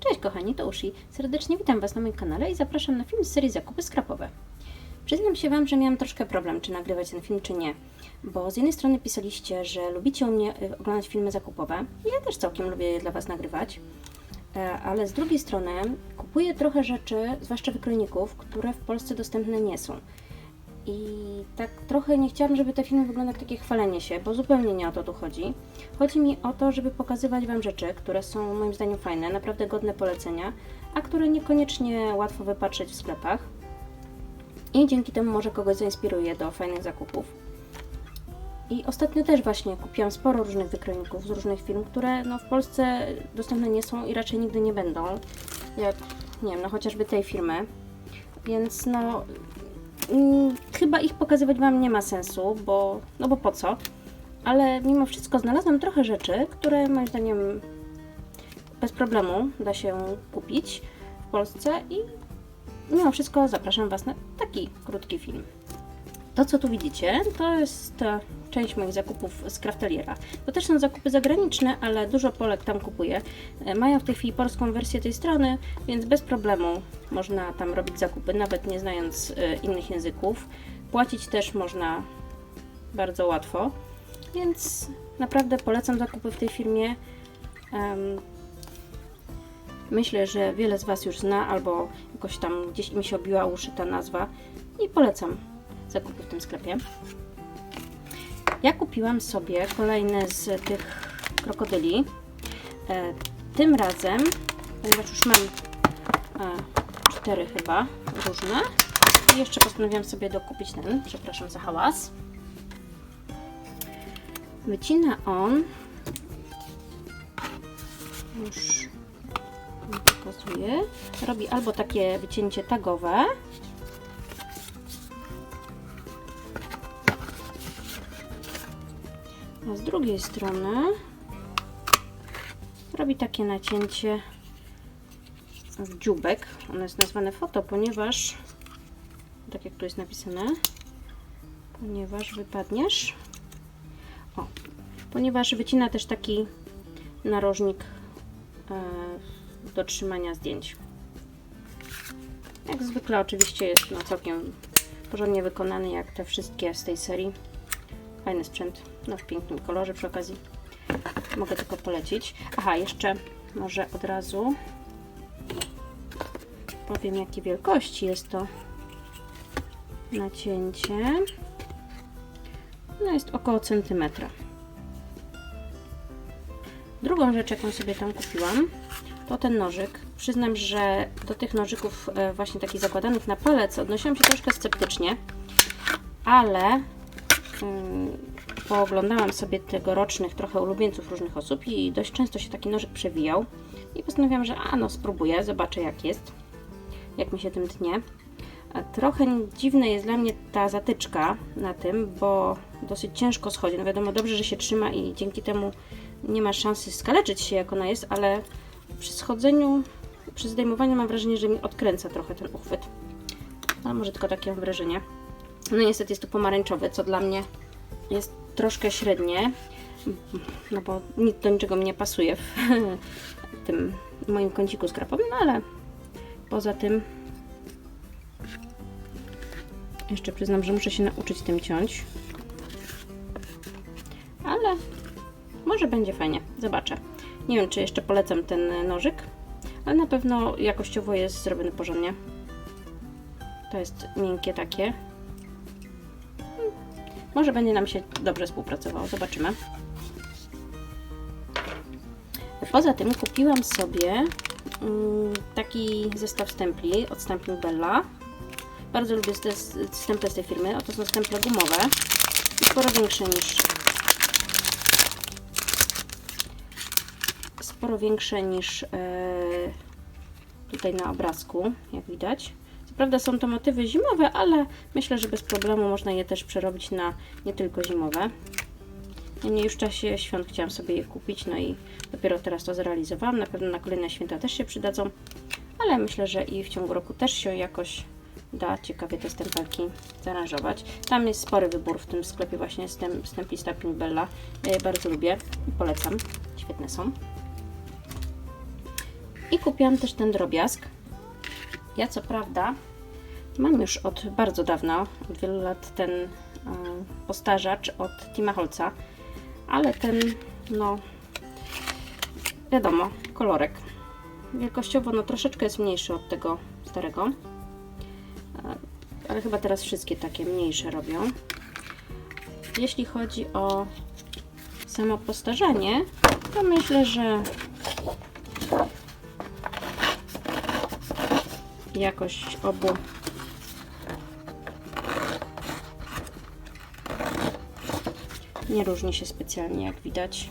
Cześć kochani, to Ushi. Serdecznie witam Was na moim kanale i zapraszam na film z serii Zakupy Skrapowe. Przyznam się Wam, że miałam troszkę problem, czy nagrywać ten film, czy nie. Bo z jednej strony pisaliście, że lubicie u mnie y, oglądać filmy zakupowe. Ja też całkiem lubię je dla Was nagrywać. E, Ale z drugiej strony kupuję trochę rzeczy, zwłaszcza wykrojników, które w Polsce dostępne nie są. I tak trochę nie chciałam, żeby te filmy wyglądały jak takie chwalenie się, bo zupełnie nie o to tu chodzi. Chodzi mi o to, żeby pokazywać Wam rzeczy, które są moim zdaniem fajne, naprawdę godne polecenia, a które niekoniecznie łatwo wypatrzeć w sklepach. I dzięki temu może kogoś zainspiruje do fajnych zakupów. I ostatnio też właśnie kupiłam sporo różnych wykrojników z różnych firm, które no, w Polsce dostępne nie są i raczej nigdy nie będą. Jak, nie wiem, no chociażby tej firmy. Więc no, chyba ich pokazywać Wam nie ma sensu, bo, no bo po co? Ale mimo wszystko znalazłam trochę rzeczy, które moim zdaniem bez problemu da się kupić w Polsce i mimo wszystko zapraszam Was na taki krótki film. To, co tu widzicie, to jest część moich zakupów z Crafteliera. To też są zakupy zagraniczne, ale dużo Polek tam kupuje. E, Mają w tej chwili polską wersję tej strony, więc bez problemu można tam robić zakupy, nawet nie znając e, innych języków. Płacić też można bardzo łatwo, więc naprawdę polecam zakupy w tej firmie. Myślę, że wiele z Was już zna, albo jakoś tam gdzieś im się obiła uszy ta nazwa i polecam zakupy w tym sklepie. Ja kupiłam sobie kolejne z tych krokodyli. E, tym razem, ponieważ już mam e, cztery chyba różne, i jeszcze postanowiłam sobie dokupić ten, przepraszam za hałas. Wycina on już pokazuję. Robi albo takie wycięcie tagowe, A z drugiej strony robi takie nacięcie w dziubek. Ono jest nazwane foto, ponieważ tak jak tu jest napisane, ponieważ wypadniesz. O, ponieważ wycina też taki narożnik e, do trzymania zdjęć. Jak zwykle oczywiście jest no, całkiem porządnie wykonany, jak te wszystkie z tej serii. Fajny sprzęt, no w pięknym kolorze przy okazji. Mogę tylko polecić. Aha, jeszcze może od razu powiem jakiej wielkości jest to nacięcie. No jest około centymetra. Drugą rzecz, jaką sobie tam kupiłam, to ten nożyk. Przyznam, że do tych nożyków e, właśnie takich zakładanych na palec odnosiłam się troszkę sceptycznie, ale mm, pooglądałam sobie tegorocznych trochę ulubieńców różnych osób i dość często się taki nożyk przewijał i postanowiłam, że a no spróbuję, zobaczę jak jest, jak mi się tym tnie. Trochę dziwna jest dla mnie ta zatyczka na tym, bo dosyć ciężko schodzi. No wiadomo, dobrze, że się trzyma i dzięki temu nie ma szansy skaleczyć się jak ona jest, ale przy schodzeniu, przy zdejmowaniu mam wrażenie, że mi odkręca trochę ten uchwyt. Ale może tylko takie wrażenie. No niestety jest to pomarańczowy, co dla mnie jest troszkę średnie, no bo nic do niczego mi nie pasuje w tym moim kąciku skrapowym, no ale poza tym jeszcze przyznam, że muszę się nauczyć tym ciąć. Ale może będzie fajnie, zobaczę. Nie wiem, czy jeszcze polecam ten nożyk, ale na pewno jakościowo jest zrobiony porządnie. To jest miękkie takie. Może będzie nam się dobrze współpracowało, zobaczymy. Poza tym kupiłam sobie mm, taki zestaw stempli od Stamping Bella. Bardzo lubię te stemple z tej firmy. Oto są stemple gumowe. I sporo większe niż sporo większe niż e, tutaj na obrazku, jak widać. Prawda są to motywy zimowe, ale myślę, że bez problemu można je też przerobić na nie tylko zimowe. Niemniej już w czasie świąt chciałam sobie je kupić, no i dopiero teraz to zrealizowałam. Na pewno na kolejne święta też się przydadzą, ale myślę, że i w ciągu roku też się jakoś da ciekawie te stempelki zaaranżować. Tam jest spory wybór w tym sklepie właśnie stem, stempli Stamping Bella. Ja je bardzo lubię i polecam. Świetne są. I kupiłam też ten drobiazg. Ja co prawda mam już od bardzo dawna, od wielu lat ten e, postarzacz od Tima Holca, ale ten, no wiadomo, kolorek. Wielkościowo no troszeczkę jest mniejszy od tego starego, E, ale chyba teraz wszystkie takie mniejsze robią. Jeśli chodzi o samo postarzenie, to myślę, że jakość obu nie różni się specjalnie, jak widać.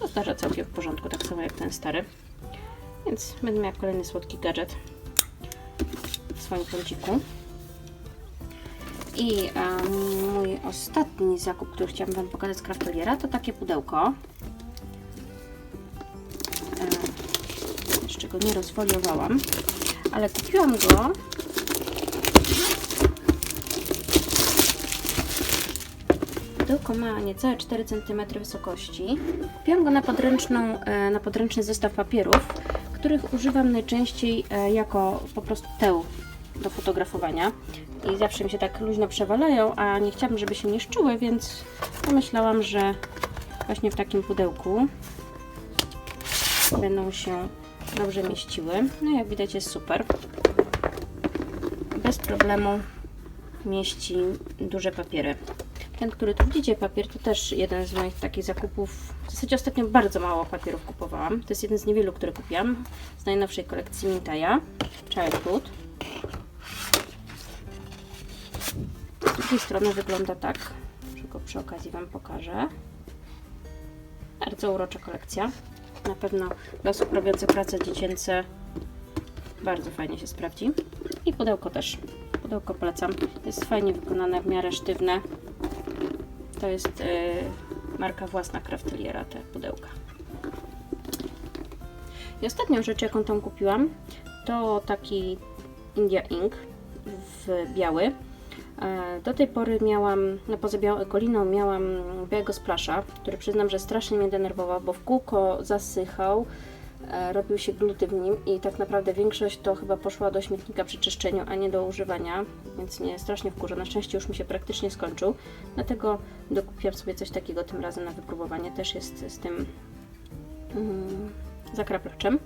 To zdarza całkiem w porządku, tak samo jak ten stary. Więc będę miała kolejny słodki gadżet w swoim kąciku. I em, mój ostatni zakup, który chciałam Wam pokazać z Kraftoliera, to takie pudełko. Go nie rozfoliowałam, ale kupiłam go Pudełko ma niecałe 4 cm wysokości. Kupiłam go na, podręczną, e, na podręczny zestaw papierów, których używam najczęściej e, jako po prostu teł do fotografowania. I zawsze mi się tak luźno przewalają, a nie chciałabym, żeby się niszczyły, więc pomyślałam, że właśnie w takim pudełku będą się dobrze mieściły. No jak widać jest super. Bez problemu mieści duże papiery. Ten, który tu widzicie, papier, to też jeden z moich takich zakupów. W zasadzie ostatnio bardzo mało papierów kupowałam. To jest jeden z niewielu, które kupiłam z najnowszej kolekcji Mintaya Childhood. Z drugiej strony wygląda tak, go przy okazji Wam pokażę. Bardzo urocza kolekcja. Na pewno dla osób robiących prace dziecięce bardzo fajnie się sprawdzi. I pudełko też. Pudełko polecam. Jest fajnie wykonane, w miarę sztywne. To jest y, marka własna Kraftoliera, te pudełka. I ostatnią rzecz, jaką tam kupiłam, to taki India Ink w biały. E, Do tej pory miałam, no poza białą ekoliną, miałam białego splasza, który przyznam, że strasznie mnie denerwował, bo w kółko zasychał, e, robił się gluty w nim i tak naprawdę większość to chyba poszła do śmietnika przy czyszczeniu, a nie do używania, więc mnie strasznie wkurza. Na szczęście już mi się praktycznie skończył, dlatego dokupiłam sobie coś takiego tym razem na wypróbowanie. Też jest z tym mm, zakraplaczem.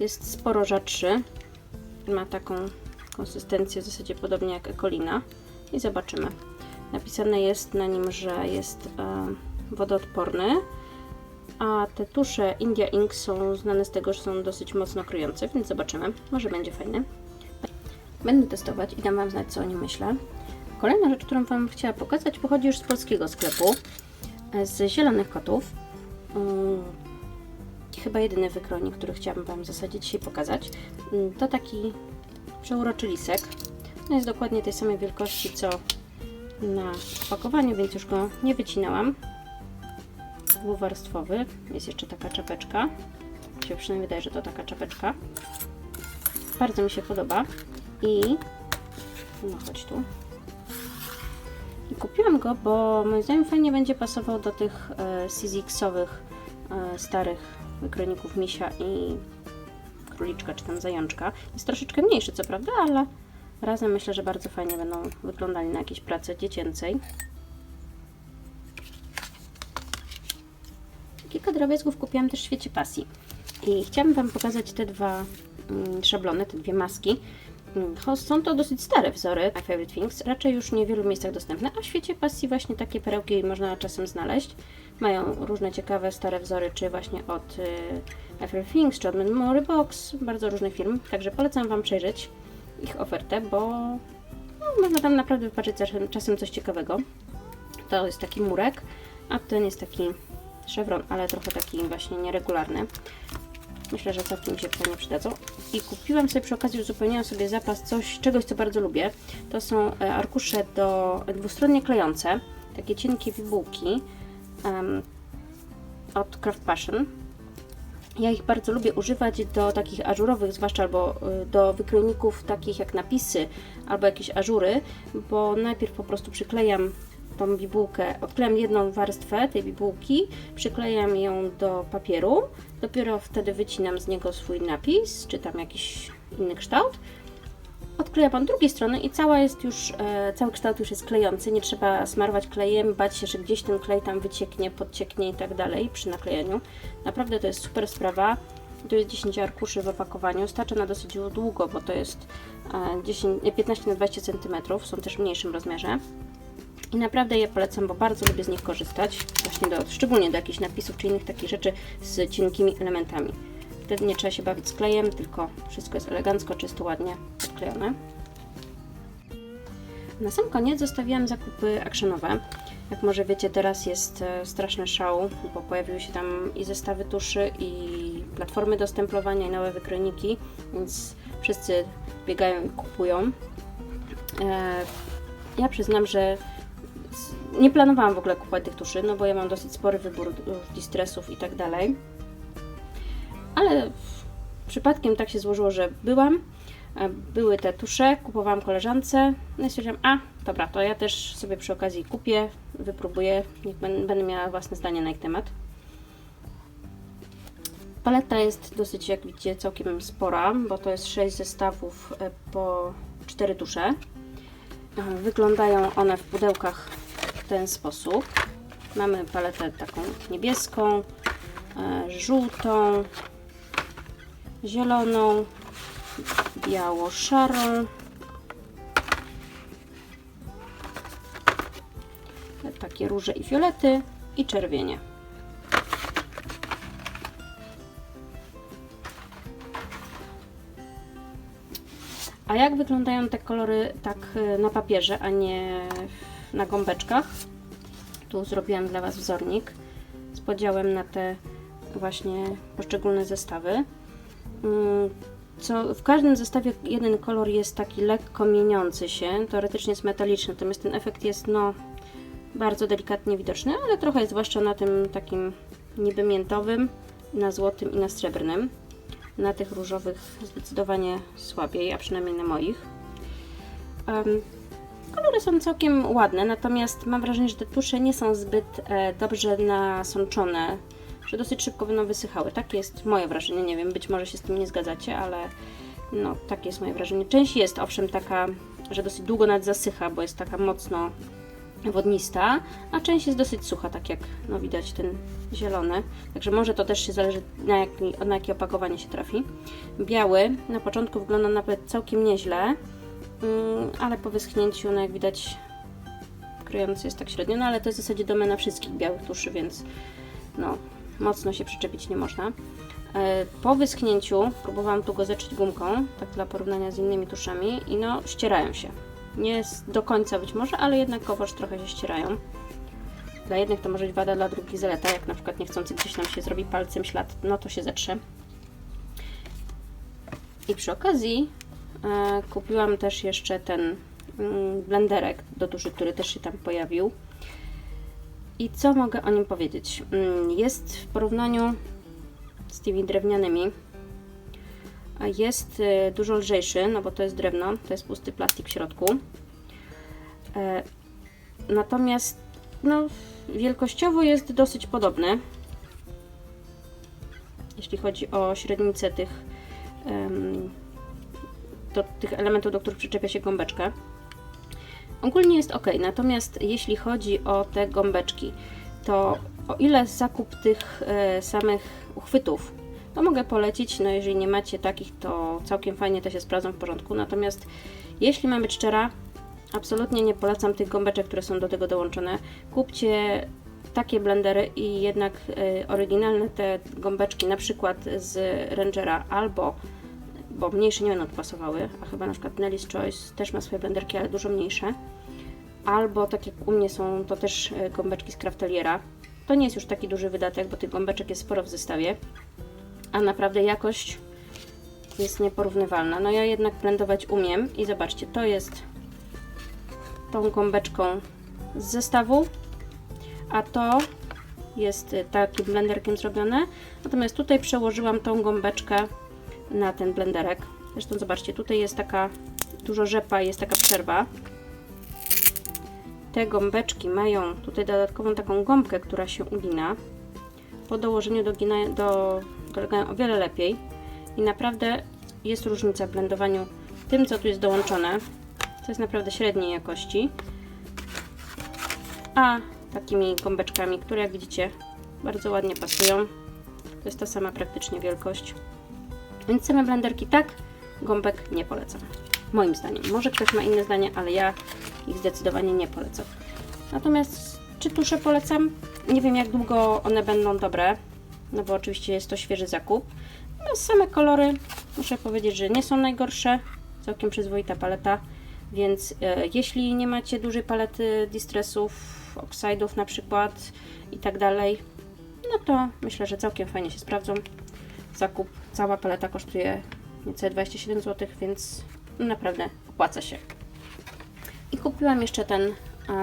Jest sporo rzadszy, ma taką konsystencję w zasadzie podobnie jak ekolina i zobaczymy. Napisane jest na nim, że jest e, wodoodporny, a te tusze India Ink są znane z tego, że są dosyć mocno kryjące, więc zobaczymy. Może będzie fajny. Będę testować i dam Wam znać, co o nim myślę. Kolejna rzecz, którą Wam chciała pokazać, pochodzi już z polskiego sklepu, e, z Zielonych Kotów. Mm, Chyba jedyny wykronik, który chciałabym Wam w zasadzie dzisiaj pokazać. Mm, To taki przeuroczy lisek. No jest dokładnie tej samej wielkości, co na opakowaniu, więc już go nie wycinałam. Dwuwarstwowy. Jest jeszcze taka czapeczka. Się przynajmniej wydaje, że to taka czapeczka. Bardzo mi się podoba. I no chodź tu. I kupiłam go, bo moim zdaniem fajnie będzie pasował do tych e, CZX-owych e, starych wykroników misia i króliczka czy tam zajączka. Jest troszeczkę mniejszy, co prawda, ale razem myślę, że bardzo fajnie będą wyglądali na jakiejś pracy dziecięcej. Kilka drobiazgów kupiłam też w świecie pasji. I chciałabym Wam pokazać te dwa mm, szablony, te dwie maski. Mm, Są to dosyć stare wzory My Favorite Things, raczej już nie w wielu miejscach dostępne, a w świecie pasji właśnie takie perełki można czasem znaleźć. Mają różne ciekawe stare wzory, czy właśnie od y, My Favorite Things, czy od Memory Box, bardzo różnych firm, także polecam Wam przejrzeć ich ofertę, bo no, można tam naprawdę wypatrzeć czasem, coś ciekawego. To jest taki murek, a ten jest taki szewron, ale trochę taki właśnie nieregularny. Myślę, że całkiem mi się fajnie przydadzą. I kupiłam sobie przy okazji, uzupełniłam sobie zapas coś, czegoś, co bardzo lubię. To są e, arkusze do dwustronnie klejące, takie cienkie bibułki em, od Craft Passion. Ja ich bardzo lubię używać do takich ażurowych, zwłaszcza albo y, do wykrojników takich jak napisy albo jakieś ażury, bo najpierw po prostu przyklejam tą bibułkę, odklejam jedną warstwę tej bibułki, przyklejam ją do papieru, dopiero wtedy wycinam z niego swój napis, czy tam jakiś inny kształt. Odklejam od drugiej strony i cała jest już, e, cały kształt już jest klejący, nie trzeba smarować klejem, bać się, że gdzieś ten klej tam wycieknie, podcieknie i tak dalej przy naklejeniu. Naprawdę to jest super sprawa. Tu jest 10 arkuszy w opakowaniu, starczy na dosyć długo, bo to jest e, 10, nie, 15 na 20 cm, są też w mniejszym rozmiarze. I naprawdę je polecam, bo bardzo lubię z nich korzystać, właśnie do, szczególnie do jakichś napisów czy innych takich rzeczy z cienkimi elementami. Wtedy nie trzeba się bawić z klejem, tylko wszystko jest elegancko, czysto, ładnie odklejone. Na sam koniec zostawiłam zakupy actionowe. Jak może wiecie, teraz jest e, straszny szał, bo pojawiły się tam i zestawy tuszy, i platformy do stemplowania, i nowe wykrojniki, więc wszyscy biegają i kupują. E, ja przyznam, że nie planowałam w ogóle kupować tych tuszy, no bo ja mam dosyć spory wybór distresów i tak dalej. Ale przypadkiem tak się złożyło, że byłam. e, Były te tusze, kupowałam koleżance. No i stwierdziłam, a dobra, to ja też sobie przy okazji kupię, wypróbuję, niech będę miała własne zdanie na ich temat. Paleta jest dosyć, jak widzicie, całkiem spora, bo to jest 6 zestawów e, po 4 tusze. E, Wyglądają one w pudełkach w ten sposób. Mamy paletę taką niebieską, żółtą, zieloną, biało-szarą, takie róże i fiolety i czerwienie. A jak wyglądają te kolory tak y, na papierze, a nie na gąbeczkach? Tu zrobiłam dla Was wzornik z podziałem na te właśnie poszczególne zestawy. Co, w każdym zestawie jeden kolor jest taki lekko mieniący się, teoretycznie jest metaliczny, natomiast ten efekt jest no bardzo delikatnie widoczny, ale trochę jest zwłaszcza na tym takim niby miętowym, na złotym i na srebrnym. Na tych różowych zdecydowanie słabiej, a przynajmniej na moich. Em, kolory są całkiem ładne, natomiast mam wrażenie, że te tusze nie są zbyt e, dobrze nasączone, że dosyć szybko będą wysychały. Takie jest moje wrażenie, nie wiem, być może się z tym nie zgadzacie, ale no, takie jest moje wrażenie. Część jest owszem taka, że dosyć długo nawet zasycha, bo jest taka mocno wodnista, a część jest dosyć sucha, tak jak no, widać ten zielony. Także może to też się zależy na, jaki, na jakie opakowanie się trafi. Biały na początku wygląda nawet całkiem nieźle, mm, ale po wyschnięciu, no jak widać, kryjący jest tak średnio, no ale to jest w zasadzie domena wszystkich białych tuszy, więc no, mocno się przyczepić nie można. E, Po wyschnięciu próbowałam tu go zetrzeć gumką, tak dla porównania z innymi tuszami i no, ścierają się. Nie do końca być może, ale jednakowoż trochę się ścierają. Dla jednych to może być wada, dla drugich zaleta. Jak na przykład niechcący gdzieś nam się zrobi palcem ślad, no to się zetrze. I przy okazji e, kupiłam też jeszcze ten mm, blenderek do tuszy, który też się tam pojawił. I co mogę o nim powiedzieć? Mm, Jest w porównaniu z tymi drewnianymi jest e, dużo lżejszy, no bo to jest drewno, to jest pusty plastik w środku. E, Natomiast no, wielkościowo jest dosyć podobny. Jeśli chodzi o średnicę tych, do, tych elementów, do których przyczepia się gąbeczka. Ogólnie jest ok, natomiast jeśli chodzi o te gąbeczki, to o ile zakup tych e, samych uchwytów to mogę polecić. No jeżeli nie macie takich, to całkiem fajnie te się sprawdzą w porządku. Natomiast jeśli mam być szczera, absolutnie nie polecam tych gąbeczek, które są do tego dołączone. Kupcie takie blendery i jednak y, oryginalne te gąbeczki, na przykład z Rangera albo bo mniejsze nie będą pasowały, a chyba na przykład Nelly's Choice też ma swoje blenderki, ale dużo mniejsze. Albo tak jak u mnie są to też y, gąbeczki z Crafteliera. To nie jest już taki duży wydatek, bo tych gąbeczek jest sporo w zestawie a naprawdę jakość jest nieporównywalna. No ja jednak blendować umiem i zobaczcie, to jest tą gąbeczką z zestawu, a to jest y, takim blenderkiem zrobione. Natomiast tutaj przełożyłam tą gąbeczkę na ten blenderek. Zresztą zobaczcie, tutaj jest taka dużo rzepa, jest taka przerwa. te gąbeczki mają tutaj dodatkową taką gąbkę, która się ugina. Po dołożeniu dogina, do, dolegają o wiele lepiej i naprawdę jest różnica w blendowaniu tym, co tu jest dołączone. To jest naprawdę średniej jakości. A takimi gąbeczkami, które jak widzicie bardzo ładnie pasują. To jest ta sama praktycznie wielkość. Więc same blenderki tak, gąbek nie polecam. Moim zdaniem. Może ktoś ma inne zdanie, ale ja ich zdecydowanie nie polecam. Natomiast czy tusze polecam? Nie wiem jak długo one będą dobre, no bo oczywiście jest to świeży zakup. Natomiast same kolory muszę powiedzieć, że nie są najgorsze. Całkiem przyzwoita paleta, więc e, jeśli nie macie dużej palety distressów, oksidów na przykład i tak dalej, no to myślę, że całkiem fajnie się sprawdzą. Zakup, cała paleta kosztuje niecałe 27 zł, więc naprawdę opłaca się. I kupiłam jeszcze ten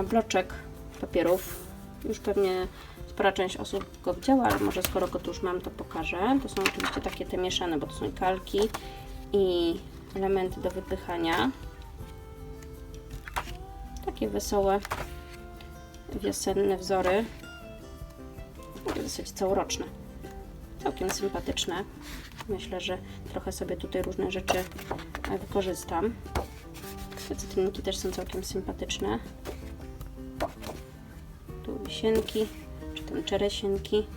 bloczek papierów. Już pewnie spora część osób go widziała, ale może skoro go tu już mam, to pokażę. To są oczywiście takie te mieszane, bo to są kalki i elementy do wypychania. Takie wesołe, wiosenne wzory. W zasadzie całoroczne. Całkiem sympatyczne. Myślę, że trochę sobie tutaj różne rzeczy e, wykorzystam. Te cytrynki też są całkiem sympatyczne. Tu wisienki, czy tam czeresienki.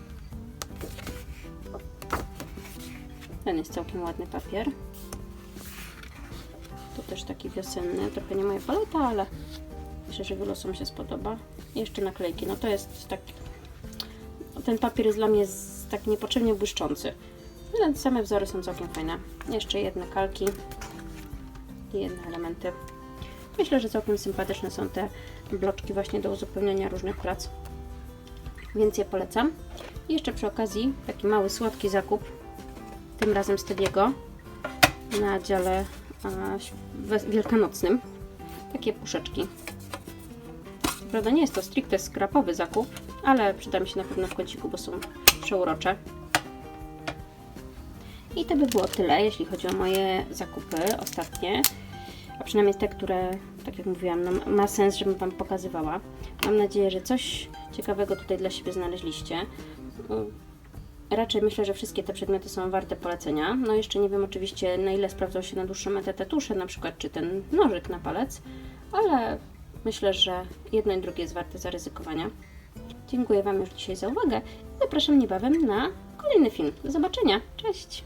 Ten jest całkiem ładny papier. Tu też taki wiosenny, trochę nie moja paleta, ale myślę, że wielu osobom się spodoba. I jeszcze naklejki, no to jest tak... Ten papier jest dla mnie tak niepotrzebnie błyszczący. Ale same wzory są całkiem fajne. Jeszcze jedne kalki i jedne elementy. Myślę, że całkiem sympatyczne są te bloczki właśnie do uzupełniania różnych prac. Więc je polecam. I jeszcze przy okazji taki mały, słodki zakup. Tym razem z Tediego na dziale wielkanocnym. Takie puszeczki. Prawda nie jest to stricte skrapowy zakup, ale przyda mi się na pewno w kąciku, bo są przeurocze. I to by było tyle, jeśli chodzi o moje zakupy ostatnie. A przynajmniej te, które, tak jak mówiłam, no, ma sens, żebym Wam pokazywała. Mam nadzieję, że coś ciekawego tutaj dla siebie znaleźliście. Raczej myślę, że wszystkie te przedmioty są warte polecenia. No jeszcze nie wiem oczywiście, na ile sprawdzą się na dłuższą metę te tusze, na przykład, czy ten nożyk na palec, ale myślę, że jedno i drugie jest warte zaryzykowania. Dziękuję Wam już dzisiaj za uwagę zapraszam niebawem na kolejny film. Do zobaczenia. Cześć!